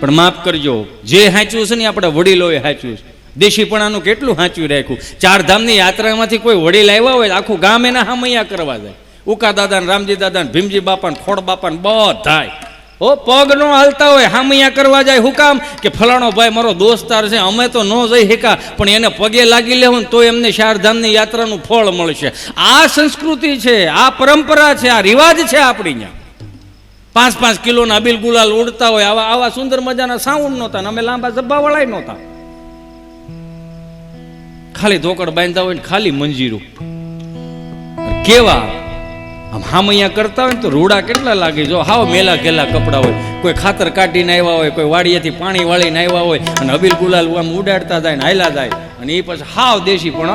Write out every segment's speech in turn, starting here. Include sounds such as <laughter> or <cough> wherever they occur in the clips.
પણ માફ કરજો, જે હાંચ્યું છે ને આપણે વડીલોએ હાંચ્યું છે. દેશીપણાનું કેટલું હાંચ્યું રાખ્યું? ચાર ધામની યાત્રામાંથી કોઈ વડીલ આવ્યા હોય આખું ગામ એના હામૈયા કરવા જાય. ઉકા દાદા ને રામજી દાદા ને ભીમજી બાપા ને ખોડ બાપા ને બધાય. ઓ પગ નો હાલતા હોય, હામૈયા કરવા જાય હું કામ? કે ફલાણો ભાઈ મારો દોસ્તાર છે, અમે તો ન જઈ શકા પણ એને પગે લાગી લેવું તો એમને ચારધામની યાત્રાનું ફળ મળશે. આ સંસ્કૃતિ છે, આ પરંપરા છે, આ રિવાજ છે આપણી ત્યાં. પાંચ પાંચ કિલોના અબીલ ગુલાલ ઉડતા હોય આવા આવા સુંદર મજાના સાઉન્ડ નહોતા અમે લાંબા ઝબ્બા વળાય નહોતા ખાલી ધોકડ બાંધતા હોય ને ખાલી મંજીરું કેવા આમ હામૈયા કરતા હોય ને તો રૂડા કેટલા લાગે જો હાવ મેલા ઘેલા કપડા હોય કોઈ ખાતર કાઢીને આવ્યા હોય કોઈ વાડીએથી પાણી વાળીને આવ્યા હોય અને અબીલ ગુલાલ આમ ઉડાડતા જાય ને હાયલા જાય અને એ પછી હાવ દેશી પણ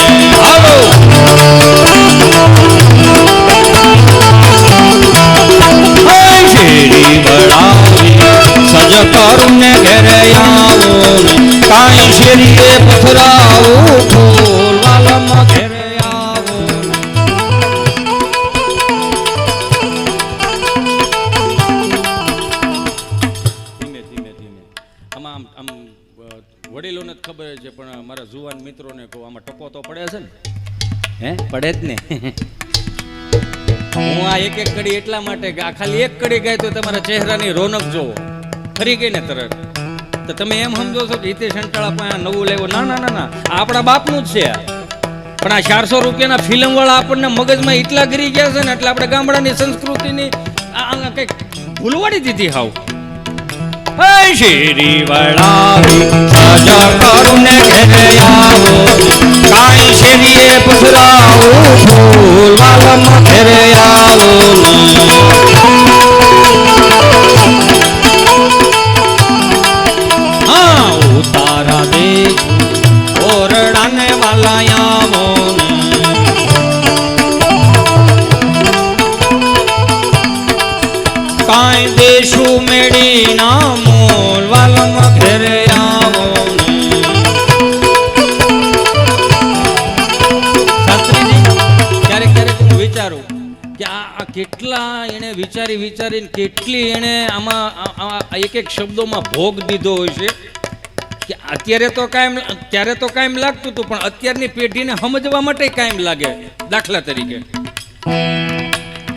કડી એટલા માટે કે આ ખાલી એક કડી ગાય તો તમારા ચહેરાની રોનક જોવો. ફરી ગઈ ને તરત. તો તમે એમ સમજો છો કે હિતેશ અંટાળા પાસે નવું લેવો. ના ના ના ના. આપણા બાપનું જ છે. પણ આ ચારસો રૂપિયાના ફિલ્મ વાળા આપણને મગજમાં એટલા ગરી ગયા છે ને એટલે આપણે ગામડાની સંસ્કૃતિની આ કંઈક ભૂલવાડી દીધી હાવ. શ્રી વળાવી સજા કરુને આવો કાંઈ શેરીએ પથરાવું ફૂલ વાલમ ઘેરે આવો કાંઈ દેશું મેળી ના મોલ વાલમાં ઘેરે આવો ક્યારેક ક્યારેક હું વિચારું કે આ કેટલા એણે વિચારી વિચારીને કેટલી એણે આમાં એક એક શબ્દોમાં ભોગ દીધો હોય છે કે અત્યારે તો કાયમ ત્યારે તો કાયમ લાગતું હતું, પણ અત્યારની પેઢીને સમજવા માટે કાયમ લાગે દાખલા તરીકે.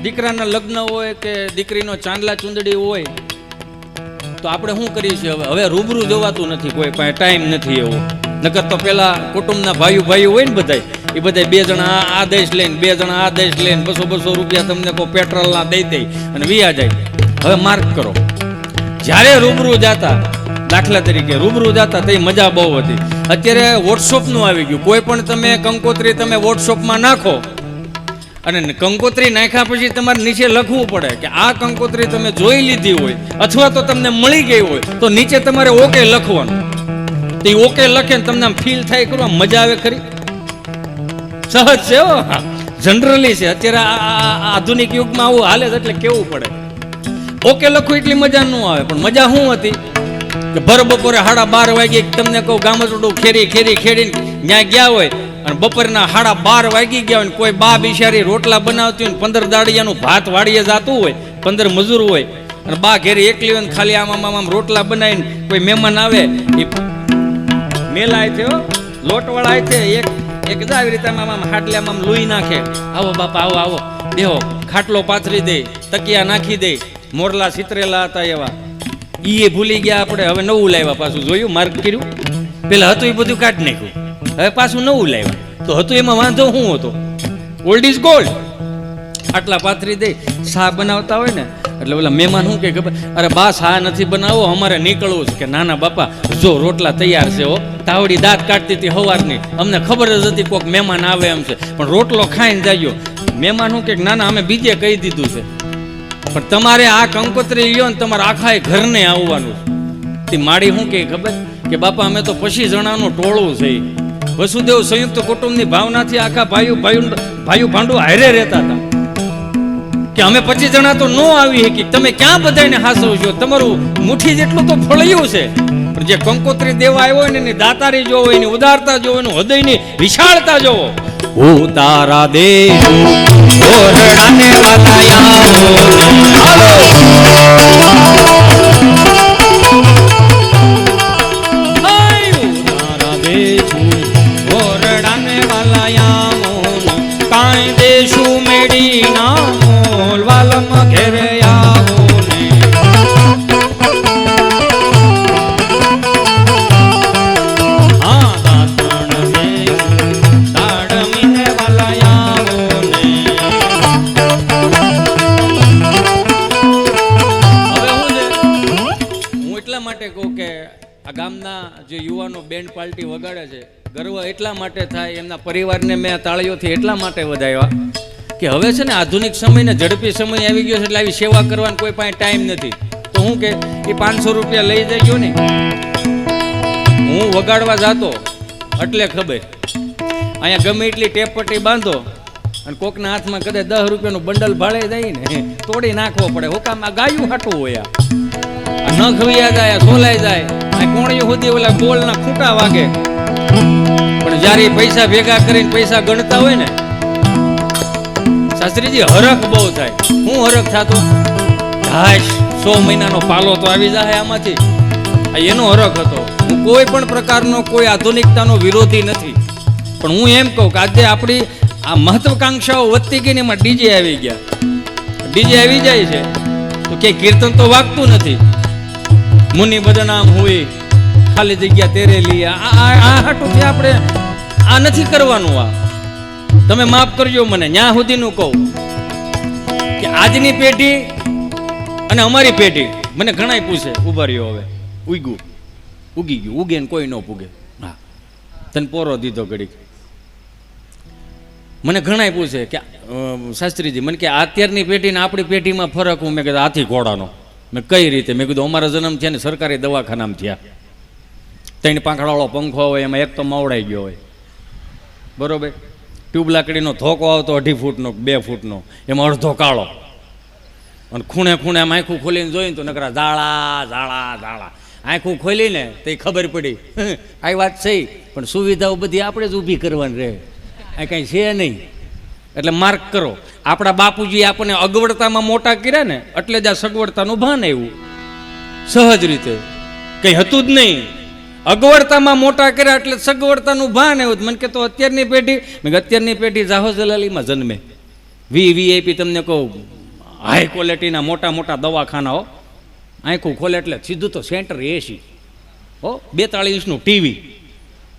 દીકરાના લગ્ન હોય કે દીકરીનો ચાંદલા ચુંદડી હોય, તો આપણે શું કરીએ છીએ હવે? હવે રૂબરૂ જોવાતું નથી, કોઈ પાસે ટાઈમ નથી એવો. નકર તો પેલા કુટુંબના ભાઈઓ ભાઈઓ હોય ને બધાય, એ બધા બે જણા આ દેશ લઈને, બે જણા આ દેશ લઈને બસો બસો રૂપિયા તમને કોઈ પેટ્રોલના દઈ દઈ અને વિયા જાય. હવે માર્ક કરો. જ્યારે રૂબરૂ જાતા, દાખલા તરીકે રૂબરૂ જાતા તે મજા બહુ હતી. અત્યારે વોટ્સઅપનું આવી ગયું. કોઈ પણ તમે કંકોત્રી તમે વોટ્સઅપમાં નાખો અને કંકોત્રી નાખ્યા પછી તમારે નીચે લખવું પડે કે આ કંકોત્રી તમે જોઈ લીધી હોય અથવા તો તમને મળી ગઈ હોય, તો નીચે તમારે ઓકે લખવાનું. તો એ ઓકે લખે ને તમને આમ ફીલ થાય કરવા મજા આવે ખરી. સહજ છે જનરલી છે. અત્યારે આધુનિક યુગમાં આવું હાલે એટલે કેવું પડે. ઓકે લખવું એટલી મજા ન આવે, પણ મજા શું હતી? કે ભર બપોરે સાડા બાર વાગે તમને કહું ગામચડું ખેરી ખેરી ખેડીને ત્યાં ગયા હોય અને બપોરના સાડા બાર વાગી ગયા હોય ને કોઈ બા બિચારી રોટલા બનાવતી હોય ને પંદર દાડિયાનું ભાત વાળીએ જાતું હોય, પંદર મજૂર હોય, અને બા ઘેરે એકલી હોય ને ખાલી આમ આમ આમ રોટલા બનાવીને કોઈ મહેમાન આવે, એ મેલાય છે હો લોટવાળા છે એક એક આવી રીતે આમ આમ હાટલે આમ લોહી નાખે. આવો બાપા, આવો આવો. દેહો, ખાટલો પાથરી દે, તકિયા નાખી દે, મોરલા સિતરેલા હતા એવા. એ ભૂલી ગયા આપણે, હવે નવું લાવ્યા પાછું. જોયું? માર્ક કર્યું? પેલા હતું એ બધું કાઢી નાખ્યું. હવે પાછું નવું લાવ્યા. તો હતું એમાં વાંધો શું હતો? ઓલ્ડ ઇઝ ગોલ્ડ આટલા પાથરી દઈ શા બનાવતા હોય ને, એટલે ઓલા મહેમાન શું કે ખબર? અરે બા શા નથી બનાવો, અમારે નીકળવું છે. કે નાના બાપા, જો રોટલા તૈયાર છે હો, તાવડી દાંત કાઢતી હતી હવારની. અમને ખબર જ હતી કોઈક મહેમાન આવે એમ છે. પણ રોટલો ખાઈને જાયો મહેમાન શું કે, નાના, અમે બીજે કહી દીધું છે. પણ તમારે આ કંકોત્રી લ્યો ને તમારે આખા ઘરને આવવાનું તે માડી શું કે ખબર? કે બાપા, અમે તો પછી જણાનું ટોળું છે. વસુદેવ સંયુક્ત કુટુંબની ભાવનાથી આખા ભાઈઓ ભાઈઓ ભાઈઓ ભાંડુ હારે રહેતા હતા. કે અમે પચીસ જણા તો ન આવી શકી તમે ક્યાં બધાને હાસવશો તમારું મુઠ્ઠી જેટલું તો ફળિયું છે. પણ જે કંકોત્રી દેવ આવ્યો ને એની દાતારી જોવો, એની ઉદારતા જોવો, એનું હૃદયની વિશાળતા જોવો. હું તારા દેવ ઓરડાને વાલા જે યુવાનો બેન્ડ પાર્ટી વગાડે છે, ગર્વ એટલા માટે થાય, એમના પરિવારને મેં તાળીઓથી એટલા માટે વધાવ્યા કે હવે છે ને આધુનિક સમય ને ઝડપી સમય આવી ગયો છે એટલે આવી સેવા કરવાનો કોઈ પાસે ટાઈમ નથી. તો હું કે પાંચસો રૂપિયા લઈ જજો ને. હું વગાડવા જાતો, એટલે ખબર. અહીંયા ગમે એટલી ટેપ બાંધો અને કોકના હાથમાં કદાચ દસ રૂપિયાનું બંડલ ભાડે જાય ને તોડી નાખવો પડે. હોકામાં ગાયું હાટું હોય આ. ન ખવિયા જાય સોલાઈ જાય. આ કોણીઓ સુધી ઓલા બોલના ખૂંટા વાગે. પણ જ્યારે પૈસા ભેગા કરીને પૈસા ગણતા હોય ને, શાસ્ત્રીજી, હરખ બહુ થાય. હું હરખ થતો? હાશ, સો મહિનાનો પાલો તો આવી જાય આમાંથી. એનો હરખ હતો. હું કોઈ પણ પ્રકારનો કોઈ આધુનિકતાનો વિરોધી નથી. પણ હું એમ કહું કે આજે આપણી આ મહત્વકાંક્ષાઓ વધતી ગઈ એમાં ડીજે આવી ગયા. ડીજે આવી જાય છે. તો કે કીર્તન તો વાગતું નથી. મુનિ બદનામ હોય ખાલી જગ્યા તેરે લી આ આ આપણે આ નથી કરવાનું આ. તમે માફ કરજો મને ન્યા સુધીનું કહું. કે આજની પેઢી અને અમારી પેઢી મને ઘણાય પૂછે ઊભા રહ્યો હવે. ઉગ્યું ઉગી ગયું ઉગે ને કોઈ ન પૂગે. હા. તને પોરો દીધો ઘડીક. મને ઘણાય પૂછે કે શાસ્ત્રીજી મને કે અત્યારની પેઢી ને આપણી પેઢીમાં ફરક હું મેં કીધું હાથી ઘોડાનો. મેં કઈ રીતે? મેં કીધું, અમારા જન્મ થયા ને સરકારી દવાખાનામાં થયા. ત્રણ પાંખડાવાળો પંખો હોય, એમાં એક તો માવડાઈ ગયો હોય. બરોબર? ટ્યુબ લાકડીનો થોકો આવતો અઢી ફૂટનો બે ફૂટનો, એમાં અડધો કાળો. અને ખૂણે ખૂણે આમ આંખું ખોલીને જોઈને તો નકરા ઝાડા ઝાડા ઝાડા આખું ખોલીને તો ખબર પડી આ વાત છે પણ સુવિધાઓ બધી આપણે જ ઊભી કરવાની રહે. આ કાંઈ છે નહીં. એટલે માર્ક કરો. આપણા બાપુજી આપણને અગવડતામાં મોટા કર્યા ને, એટલે જ આ સગવડતાનું ભાન આવ્યું. સહજ રીતે. કંઈ હતું જ નહીં. અગવડતામાં મોટા કર્યા એટલે સગવડતાનું ભાન આવ્યું. મને કે તો અત્યારની પેઢી, મેં કે અત્યારની પેઢી જાહો જલાલીમાં જન્મે. વી વીઆઈપી તમને કહું હાઈ ક્વોલિટીના મોટા મોટા દવાખાનાઓ આંખું ખોલે એટલે સીધું તો સેન્ટર એસી હો બેતાળીસનું ટીવી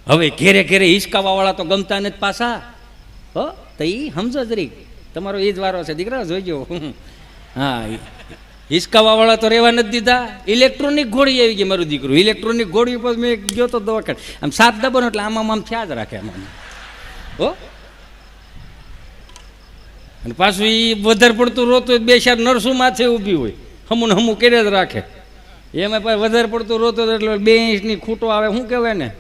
હવે ઘેરે ઘેરે હિસકાવાવાળા તો ગમતા નથી પાછા. હો તો એ સમજો જરીક. તમારો એ જ વારો છે, દીકરા, જોઈજો. હા હિસકાવાવાળા તો રહેવા નથી દીધા. ઇલેક્ટ્રોનિક ઘોડી આવી ગઈ મારું દીકરું. ઇલેક્ટ્રોનિક ઘોડી ઉપર મેં ગયો તો દવાખાને. આમ સાત દબાનો એટલે આમાં આમ થયા જ રાખે આમાં હો? અને પાછું એ વધારે પડતું રોતું બે ચાર નર્સું માથે ઊભી હોય. હમું ને હમું કરે જ રાખે. એમાં પાછું વધારે પડતું રોતો એટલે બે ઇંચની ખૂટો આવે, શું કહેવાય ને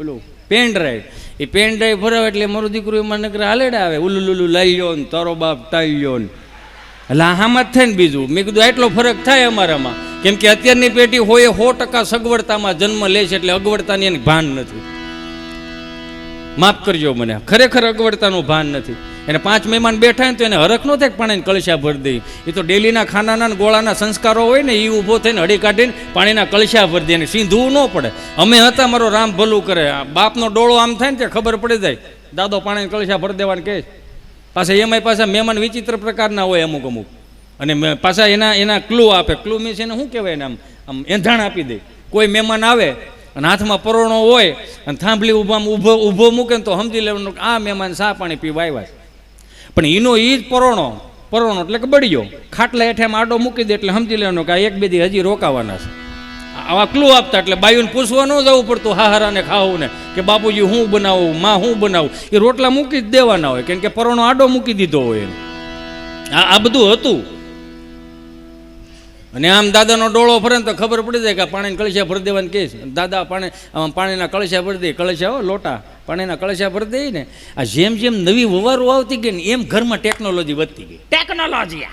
ઓલું પેન ડ્રાઈવ એ પેન ડ્રાઈવ ભરાવે એટલે મારું દીકરું એમાં નકરા હાલેડ આવે. ઉલ્લુલુલુ લુલું લઈ લો ને તારો બાપ તાઈ ને. એટલે આમાં જ થાય ને બીજું. મેં કીધું એટલો ફરક થાય અમારામાં. કેમ કે અત્યારની પેઢી હોય સો ટકા સગવડતામાં જન્મ લે છે એટલે અગવડતાની એને ભાન નથી. માફ કરજો મને. ખરેખર અગવડતાનું ભાન નથી. એને પાંચ મહેમાન બેઠા ને તો એને હરખ ન થાય પાણીની કળશા ભરી દઈ એ તો ડેલીના ખાનાના ગોળાના સંસ્કારો હોય ને એ ઊભો થઈને હળી કાઢીને પાણીના કળશા ભરી દે એને સીંધવું ન પડે. અમે હતા, મારો રામ ભલું કરે. બાપનો ડોળો આમ થાય ને ત્યાં ખબર પડી જાય. દાદો પાણીની કળશા ભરી દેવાને કહે પાછા એમાંય પાછા મહેમાન વિચિત્ર પ્રકારના હોય અમુક અમુક. અને પાછા એના એના ક્લુ આપે. ક્લુ મીન્સ એને શું કહેવાય ને આમ આમ એંધાણ આપી દે. કોઈ મહેમાન આવે અને હાથમાં પરોણો હોય અને થાંભલી ઊભા, ઊભો ઊભો મૂકે ને તો સમજી લેવાનું આ મહેમાન સા પાણી પીવા આવ્યા પણ એનો એ જ પરોણો પરોણો એટલે કે બળ્યો. ખાટલા હેઠે આડો મૂકી દે એટલે સમજી લેવાનો કે એક બે દી હજી રોકાવાના છે. આવા ક્લુ આપતા એટલે બાયુને પૂછવા ન જવું પડતું હાહારાને ખાવું ને કે બાપુજી હું બનાવું, માં હું બનાવું? એ રોટલા મૂકી જ દેવાના હોય, કેમ કે પરોણો આડો મૂકી દીધો હોય આ આ બધું હતું. અને આમ દાદાનો ડોળો ફરે ને તો ખબર પડી જાય કે પાણીના કળશા ભરી દેવાની કે દાદા પાણી આમ પાણીના કળશા ભરી દે કળશા લોટા. પાણીના કળશા ભરી દે ને આ જેમ જેમ નવી વવારો આવતી ગઈ ને એમ ઘરમાં ટેકનોલોજી વધતી ગઈ. ટેકનોલોજી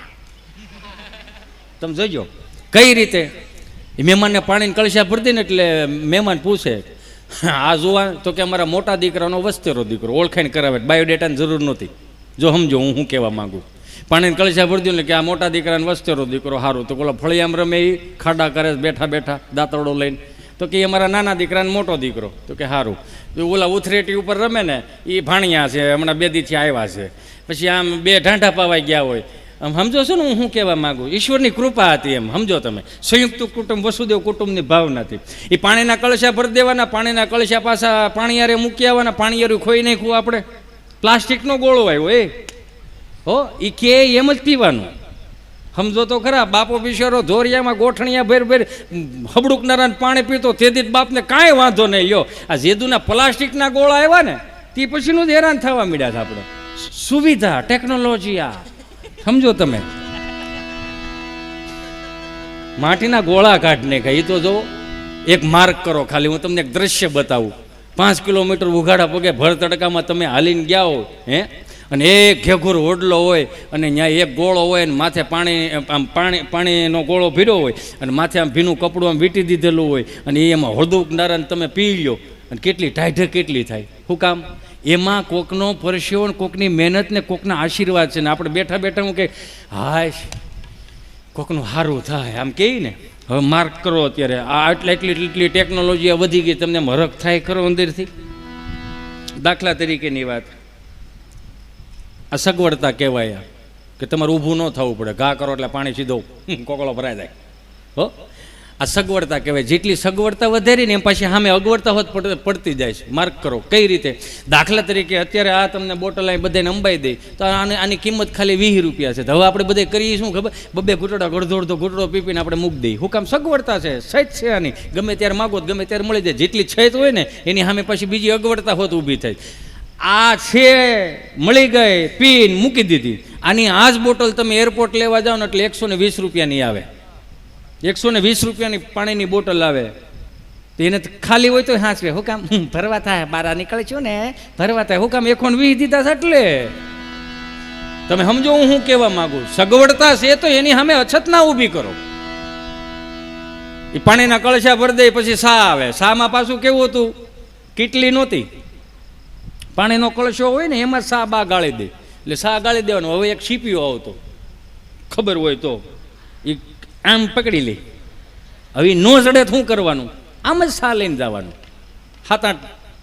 તમે જોજો કઈ રીતે? મહેમાનને પાણીની કળશા ભરતી ને એટલે મહેમાન પૂછે આ જોવા તો કે અમારા મોટા દીકરાનો વસ્તેરો દીકરો ઓળખાણ કરાવે બાયોડેટાની જરૂર નહોતી. જો સમજો હું શું કહેવા માંગુ? પાણીની કળશા ભરતી ને કે આ મોટા દીકરાને વસ્તેરો દીકરો સારું તો પેલો ફળિયામ રમે એ ખાડા કરે બેઠા બેઠા, દાંતરડો લઈને. તો કે અમારા નાના દીકરાને મોટો દીકરો. તો કે સારું તો ઓલા ઉથરેટી ઉપર રમે ને એ ભાણિયા છે, હમણાં બે દીથી આવ્યા છે. પછી આમ બે ઢાંઢા પાવાઈ ગયા હોય. આમ સમજો છો ને હું શું કહેવા માંગુ? ઈશ્વરની કૃપા હતી એમ, સમજો તમે. સંયુક્ત કુટુંબ, વસુદેવ કુટુંબની ભાવનાથી એ પાણીના કળશા ભરી દેવાના, પાણીના કળશા પાછા પાણીયારે મૂકી આવવાના, પાણીયારું ખોઈ નાખવું આપણે. પ્લાસ્ટિકનો ગોળો આવ્યો, એ. હો એ કે એમ જ પીવાનું. સમજો તો ખરા, બાપો બિચારો ધોરિયામાં ગોઠણિયા ભેર ભેર હબડુકનારાને પાણી પીતો તેથી જ બાપને કાંઈ વાંધો નહીં, યો. આ જેદુના પ્લાસ્ટિકના ગોળા આવ્યા ને, તે પછીનું જ હેરાન થવા મીડ્યા છે આપણે. સુવિધા, ટેકનોલોજી આ. સમજો તમે. માટીના ગોળા કાઢને ખાઈ તો જો એક માર્ક કરો ખાલી, હું તમને એક દ્રશ્ય બતાવું. પાંચ કિલોમીટર ઉઘાડા પગે ભર તડકામાં તમે હાલીને ગયા હો, હે? અને એક ઘેઘુર હોડલો હોય અને ત્યાં એક ગોળો હોય અને માથે પાણી, આમ પાણી, પાણીનો ગોળો ભીડો હોય અને માથે આમ ભીનું કપડું આમ વીંટી દીધેલું હોય અને એમાં હળદુકનારાને તમે પી લ્યો. અને કેટલી ટાઢે કેટલી થાય. શું કામ? એમાં કોકનો પરસ્યો ને કોકની મહેનત ને કોકના આશીર્વાદ છે ને આપણે બેઠા બેઠા હું કે, હાય કોકનું સારું થાય. આમ કહે ને? હવે માર્ક કરો અત્યારે. આ આટલા એટલી એટલી ટેકનોલોજી વધી ગઈ, તમને મરક થાય ખરો અંદરથી? દાખલા તરીકેની વાત. આ સગવડતા કહેવાય કે તમારે ઊભું ન થવું પડે. ઘા કરો એટલે પાણી સીધો <laughs> કોકળો ભરાઈ જાય. હો? આ સગવડતા કહેવાય. જેટલી સગવડતા વધારી ને એમ પાછી સામે અગવડતા હોત પડ- પડતી જાય છે. માર્ક કરો. કઈ રીતે? દાખલા તરીકે અત્યારે આ તમને બોટલ અહીં બધાને અંબાઈ દે, તો આને, આની કિંમત ખાલી વીસ રૂપિયા છે. તો હવે આપણે બધે કરીએ શું ખબર? બબે ઘૂંટડા, અડધો અડધો ઘૂંટડો પીપીને આપણે મૂકી દઈએ. હું કામ સગવડતા છે? સહેજ છે આની. ગમે ત્યારે માગો ગમે ત્યારે મળી જાય. જેટલી છેત હોય ને, એની સામે પાછી બીજી અગવડતા હોત ઊભી થાય આ છે, મળી ગઈ, પીન મૂકી દીધી. આની આ જ બોટલ તમે એરપોર્ટ લેવા જાઓ ને એટલે એકસો ને વીસ રૂપિયાની આવે. એકસો ને વીસ રૂપિયાની પાણીની બોટલ આવે. તો એને ખાલી હોય તો હાંચવે હું કામ ભરવા થાય, બારા નીકળે છું ને, ભરવા થાય. હું કામ એકોણ વીસ દીધા છે એટલે? તમે સમજો હું શું કહેવા માંગુ? સગવડતા છે તો એની સામે અછત ના ઊભી કરો. એ પાણીના કળશા ભરી દે, પછી સા આવે. સામાં પાછું કેવું હતું? કીટલી નહોતી. પાણીનો કળશો હોય ને, એમાં સા બા ગાળી દે. એટલે સા ગાળી દેવાનો. હવે એક સીપીઓ આવતો. ખબર હોય તો. એ આમ પકડી લે. હવે ન ચડે શું કરવાનું? આમ જ સા લઈને જવાનું. હાથ આઠ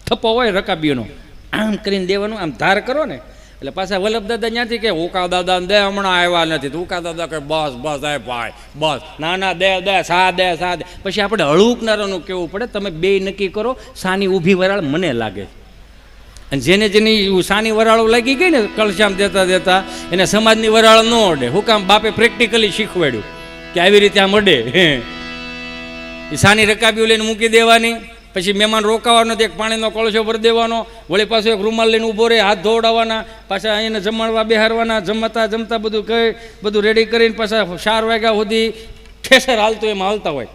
થપ્પો હોય રકાબીઓનો. આમ કરીને દેવાનું, આમ ધાર કરો ને. એટલે પાછા વલ્લભ દાદા ત્યાંથી કે, ઉકા દાદા દે, હમણાં આવ્યા નથી. ઉકા દાદા કે, બસ બસ, એ ભાઈ, બસ. ના ના, દે દે, સા દે સા દે. પછી આપણે હળુકનારાનું કહેવું પડે? તમે બે નક્કી કરો, સાની ઊભી વરાળ મને લાગે. અને જેને જેની સાની વરાળો લાગી ગઈ ને કળશામ દેતા દેતા એને સમાજની વરાળ ન અડે. હું કામ બાપે પ્રેક્ટિકલી શીખવાડ્યું કે આવી રીતે આમ અડે. એ સાની રકાબીઓ લઈને મૂકી દેવાની, પછી મહેમાન રોકાવાનો એક પાણીનો કળશો ભરી દેવાનો, વળી પાછો એક રૂમાલ લઈને ઊભો રહે, હાથ ધોવડાવવાના, પાછા એને જમાડવા બેહારવાના, જમતા જમતા બધું કહી બધું રેડી કરીને પાછા ચાર વાગ્યા સુધી ઠેસર હાલતું એમાં હાલતા હોય.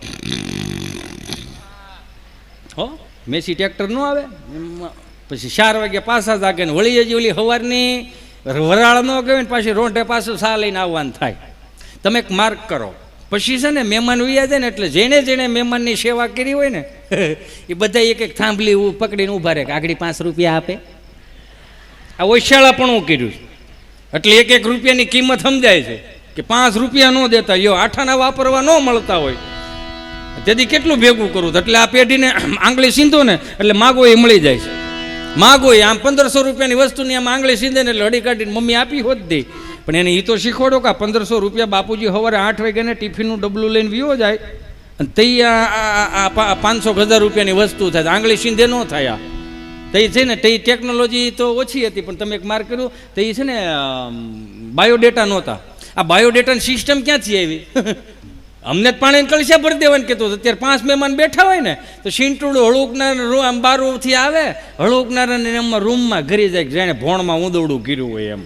હો? મેસી ટ્રેક્ટર ન આવે? પછી ચાર વાગે પાછા જાગે ને વળી હજી ઓલી સવારની વરાળ ન ગયો ને પાછી રોંઢે પાછું સા લઈને આવવાનું થાય. તમે એક માર્ક કરો. પછી છે ને મહેમાન ઉયા જાય ને એટલે જેણે જેણે મહેમાનની સેવા કરી હોય ને, <laughs> એ બધા એક એક થાંભલી પકડીને ઊભા રહે આગળ પાંચ રૂપિયા આપે. આ ઓછાળાપણું કર્યું છે. એટલે એક એક રૂપિયાની કિંમત સમજાય છે કે પાંચ રૂપિયા ન દેતા, યો આઠાના વાપરવા ન મળતા હોય. તેથી કેટલું ભેગું કરું? એટલે આ પેઢીને આંગળી સીંધો ને એટલે માગો એ મળી જાય છે. માગો આમ પંદરસો રૂપિયાની વસ્તુની આમ આંગળી સીધે ને હડી કાઢીને મમ્મી આપી હોત દે. પણ એને એ તો શીખવાડો કે પંદરસો રૂપિયા બાપુજી સવારે આઠ વાગ્યાને ટિફિનનું ડબલું લઈને વિયો જાય. અને તઈ આ- પાંચસો હજાર રૂપિયાની વસ્તુ થાય. તો આંગળી સીંધે ન થાય. તે છે ને તે ટેકનોલોજી તો ઓછી હતી, પણ તમે એક માર કર્યું. તો એ છે ને બાયોડેટા નહોતા. આ બાયોડેટાની સિસ્ટમ ક્યાંથી આવી? અમને જ પાણીને કળશા ભરી દેવાનું કહેતો હતો અત્યારે પાંચ મહેમાન બેઠા હોય ને, તો શીંટુડું હળુકનાર આમ બારુથી આવે, હળુકનારને એમાં રૂમમાં ઘરી જાય જાણે ભોણમાં ઊંદવડું ગીર્યું હોય એમ.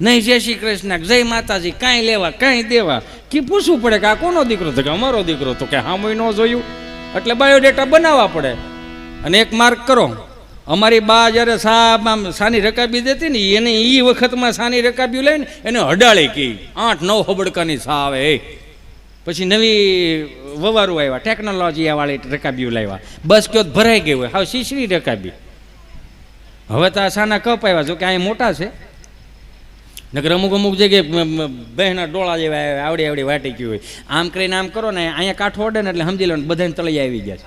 નહીં, જય શ્રી કૃષ્ણ, જય માતાજી, કાંઈ લેવા, કાંઈ દેવા. કે પૂછવું પડે કે આ કોનો દીકરો તો કે અમારો દીકરો તો કે હામુય ન જોયું. એટલે બાયોડેટા બનાવવા પડે. અને એક માર્ક કરો. અમારી બા જ્યારે સાહેબ આમ સાની રકાબી દેતી ને, એને એ વખતમાં સાની રકાબી લઈને એને હડાળી કહી આઠ નવ હબડકાની સા આવે એ. પછી નવી વવારું આવ્યા ટેકનોલોજી વાળી રકાબીઓ લાવ્યા. બસ કયો ભરાઈ ગઈ હોય. હાવ શીશરી રકાબી. હવે તો આ સાના કપ આવ્યા જો કે અહીંયા મોટા છે. નકર અમુક અમુક જગ્યાએ બહેના ડોળા જેવા આવડી આવડી વાટી ગયું હોય. આમ કરીને આમ કરો ને, અહીંયા કાઠો અડે ને એટલે સમજી લો ને બધાને તળિયે આવી ગયા છે.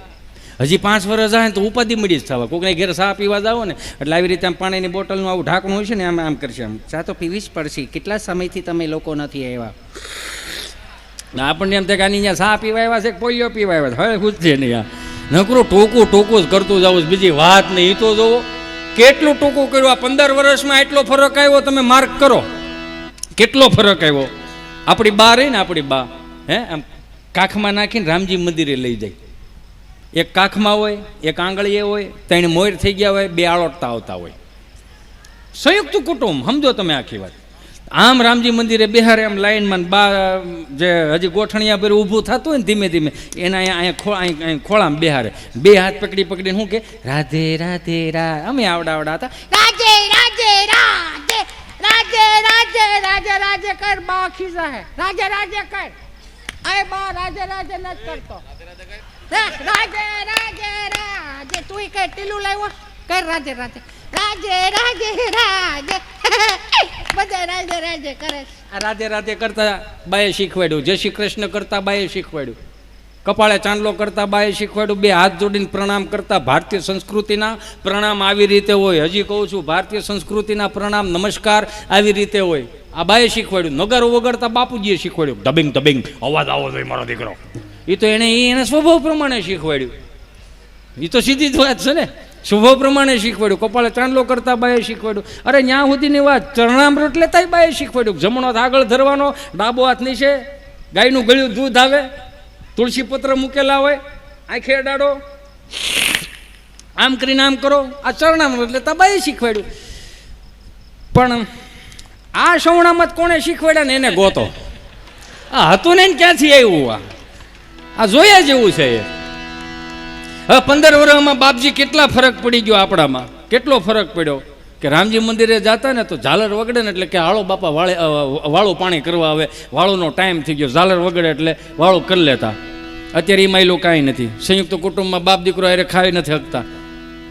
હજી પાંચ વર્ષ જાય તો ઉપાધિ મળી જ થવા. કોઈકને ઘેર ચા પીવા જાવ ને, એટલે આવી રીતે આમ પાણીની બોટલનું આવું ઢાંકણું હોય છે ને, આમ આમ કરશે. આમ ચા તો પીવી જ પડશે. કેટલા સમયથી તમે લોકો નથી આવ્યા? આપણને એમ થાય કે અહીંયા સા પીવા છે પોલિયો પીવા આવ્યા છે? હવે પૂછશે નહીં આ નકરું ટૂંકું ટૂંકું જ કરતું જવું બીજી વાત નહીં એ તો જોવો, કેટલું ટૂંકું કર્યું? આ પંદર વર્ષમાં એટલો ફરક આવ્યો, તમે માર્ક કરો. કેટલો ફરક આવ્યો? આપણી બા રહી ને આપણી બા. હે, આમ કાખમાં નાખીને રામજી મંદિરે લઈ જાય. એક કાખમાં હોય, એક આંગળીએ હોય, ત્રણ મોર થઈ ગયા હોય, બે આળોટતા આવતા હોય. સંયુક્ત કુટુંબ, સમજો તમે આખી વાત. આમ રામજી મંદિરે બિહારે આમ લાઈનમાં બા, જે હજી ગોઠણિયા પર ઊભું થતું હોય ને ધીમે ધીમે, એના અહીંયા અહીંયા ખો અહીં અહીં ખોળામાં બિહારે. બે હાથ પકડી પકડીને શું કે, રાધે રાધે, રા અમે આવડા આવડા હતા. રાજે રાજે રાજે રાજે રાજે રાજે રાજે કર, બા ખીસા હે રાજે રાજે કર. અરે બા રાજે રાજે ન કરતો. રાજે રાજે રાજે તું કઈ ટીલું લાવ્યો? કર રાજે રાજે રાજે રાજે રાજે <laughs> રાજે કરે આ રાધે રાધે કરતા બાએ શીખવાડ્યું. જય શ્રી કૃષ્ણ કરતા બાએ શીખવાડ્યું. કપાળે ચાંદલો કરતા બાએ શીખવાડ્યું. બે હાથ જોડીને પ્રણામ કરતા ભારતીય સંસ્કૃતિના પ્રણામ આવી રીતે હોય. હજી કહું છું, ભારતીય સંસ્કૃતિના પ્રણામ, નમસ્કાર આવી રીતે હોય. આ બાએ શીખવાડ્યું. નગારો વગાડતા બાપુજીએ શીખવાડ્યું. Dubbing dubbing. અવાજ આવો જોઈએ મારો દીકરો. એ તો એને એ એના સ્વભાવ પ્રમાણે શીખવાડ્યું. એ તો સીધી જ વાત છે ને. સ્વભાવ પ્રમાણે શીખવાડ્યું. કપાળે ચાંદલો કરતા બાએ શીખવાડ્યું. અરે ન્યા સુધીની વાત, ચરણામૃત લેતાય બાએ શીખવાડ્યું. જમણો હાથ આગળ ધરવાનો, ડાબો હાથ નીચે, ગાયનું ગળ્યું દૂધ આવે, તુલસી પત્ર મૂકેલા હોય, આંખે અડાડો, આમ કરીને આમ કરો. આ ચરણામૃત લેતા બાએ શીખવાડ્યું. પણ આ સવણામાં કોણે શીખવાડ્યા ને એને ગોતો. આ હતું ને ક્યાંથી આવ્યું આ? આ જોયા જેવું છે એ. હવે પંદર વર્ષમાં બાપજી કેટલા ફરક પડી ગયો આપણામાં? કેટલો ફરક પડ્યો? કે રામજી મંદિરે જતા ને તો ઝાલર વગડે ને એટલે કે હાળો બાપા વાળે વાળું પાણી કરવા આવે, વાળુનો ટાઈમ થઈ ગયો. ઝાલર વગડે એટલે વાળું કરી લેતા. અત્યારે એ માયલો કાંઈ નથી. સંયુક્ત કુટુંબમાં બાપ દીકરો અરે ખાઈ નથી શકતા.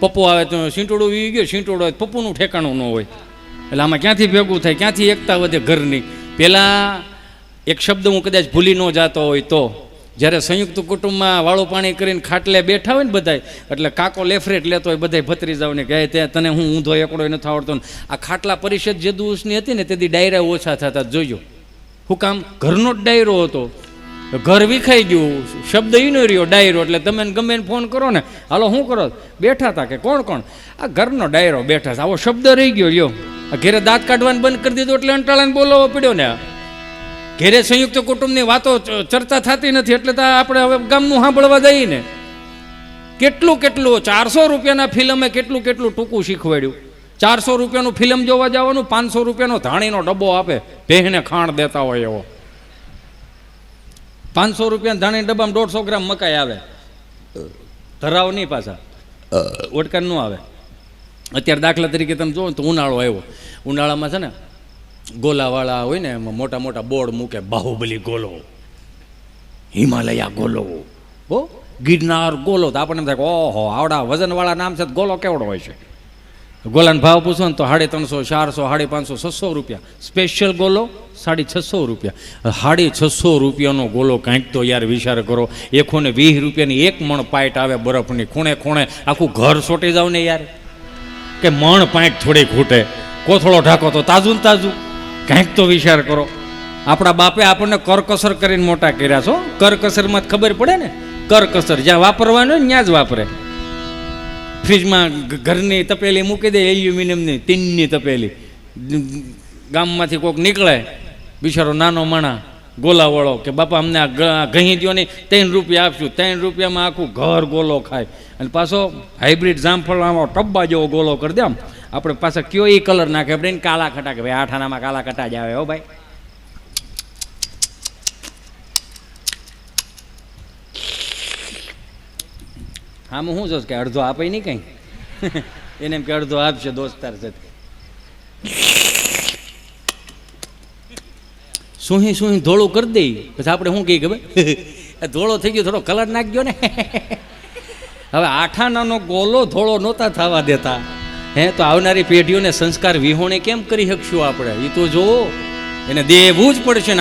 પપ્પુ આવે તો સીંટોડું વી ગયો સીંટોડો હોય, પપ્પુનું ઠેકાણું ન હોય. એટલે આમાં ક્યાંથી ભેગું થાય? ક્યાંથી એકતા વધે ઘરની? પહેલાં એક શબ્દ હું કદાચ ભૂલી ન જાતો હોય તો. જ્યારે સંયુક્ત કુટુંબમાં વાળું પાણી કરીને ખાટલે બેઠા હોય ને બધાય, એટલે કાકો લેફરેટ લેતો હોય જાવ ને કહે ત્યાં તને હું ઊંધો એકડો નથી આવડતો. ને આ ખાટલા પરિષદ જે દિવસની હતી ને તેથી ડાયરા ઓછા થતા જોજો હું કામ ઘરનો જ ડાયરો હતો. ઘર વિખાઈ ગયું, શબ્દ ઈ નો રહ્યો, ડાયરો, એટલે તમે ગમે ફોન કરો ને. હાલો શું કરો? બેઠા હતા કે કોણ કોણ? આ ઘરનો ડાયરો બેઠા છે. આવો શબ્દ રહી ગયો, લ્યો. ઘેરે દાંત કાઢવાનું બંધ કરી દીધું એટલે અંટાળાને બોલાવવો પડ્યો ને. ઘેરે સંયુક્ત કુટુંબની વાતો ચર્ચા થતી નથી એટલે તો આપણે હવે ગામનું સાંભળવા જઈએ ને. કેટલું કેટલું ચારસો રૂપિયાના ફિલ્મે કેટલું કેટલું ટૂંકું શીખવાડ્યું. ચારસો રૂપિયાનું ફિલ્મ જોવા જવાનું પાંચસો રૂપિયાનો ધાણીનો ડબ્બો આપે ભેહને ખાણ દેતા હોય એવો. પાંચસો રૂપિયા ધાણી ડબ્બામાં દોઢસો ગ્રામ મકાઈ આવે. ધરાવ નહીં પાછા. ઓટકાન ન આવે. અત્યારે દાખલા તરીકે તમે જુઓ ને તો ઉનાળો આવ્યો. ઉનાળામાં છે ને ગોલાવાળા હોય ને, એમાં મોટા મોટા બોર્ડ મૂકે, બાહુબલી ગોલો. હિમાલયા ગોલો. હો, ગિરનાર ગોલો. તો આપણને થાય ઓહો, આવડા વજનવાળા નામ છે ગોલો કેવડો હોય છે? ગોલાનો ભાવ પૂછો ને તો સાડી ત્રણસો, ચારસો, સાડી પાંચસો, છસો રૂપિયા. સ્પેશિયલ ગોલો, સાડી છસો રૂપિયા. સાડી છસો રૂપિયાનો ગોલો કાંઈક તો યાર વિચાર કરો. એકો ને વીસ રૂપિયાની એક મણ પાઇટ આવે બરફની ખૂણે ખૂણે. આખું ઘર સોટી જાવ ને યાર. કે મણ પાઇટ થોડી ખૂટે. કોથળો ઢાકો તો તાજું તાજું. કાંઈક તો વિચાર કરો. આપણા બાપે આપણને કરકસર કરીને મોટા કર્યા છો. કરકસરમાં ખબર પડે ને? કરકસર જ્યાં વાપરવાનું હોય ત્યાં જ વાપરે. ફ્રીજમાં ઘરની તપેલી મૂકી દે, એલ્યુમિનિયમની તીનની તપેલી. ગામમાંથી કોઈક નીકળે, બિચારો નાનો માણા ગોલાવાળો કે, બાપા, અમને આ ઘહી દો ને ત્રણ રૂપિયા આપશું, ત્રણ રૂપિયામાં આખું ઘર ગોલો ખાય. અને પાછો હાઇબ્રિડ જામફળ આવો ટબ્બા જેવો ગોલો કરી દે આમ. આપણે પાછા કયો એ કલર નાખે? આપણે કાલા ખટા કે ભાઈ આઠાનામાં કાલા ખટા જ આવે હો ભાઈ. આમ શું જોશ કે અડધો આપે નહીં કંઈ? <laughs> એને એમ કે અડધો આપશે દોસ્તાર છે સુહી સુહી ધોળું કરી દઈ પછી આપણે શું કહીએ ભાઈ <laughs> ધોળો થઈ ગયો, થોડો કલર નાખજો ને. <laughs> હવે આઠાનાનો ગોલો ધોળો નહોતા થવા દેતા. હે, તો આવનારી પેઢીઓને સંસ્કાર વિહોણે કેમ કરી શકશું આપણે? એ તો જોવો. એને દેવું જ પડશે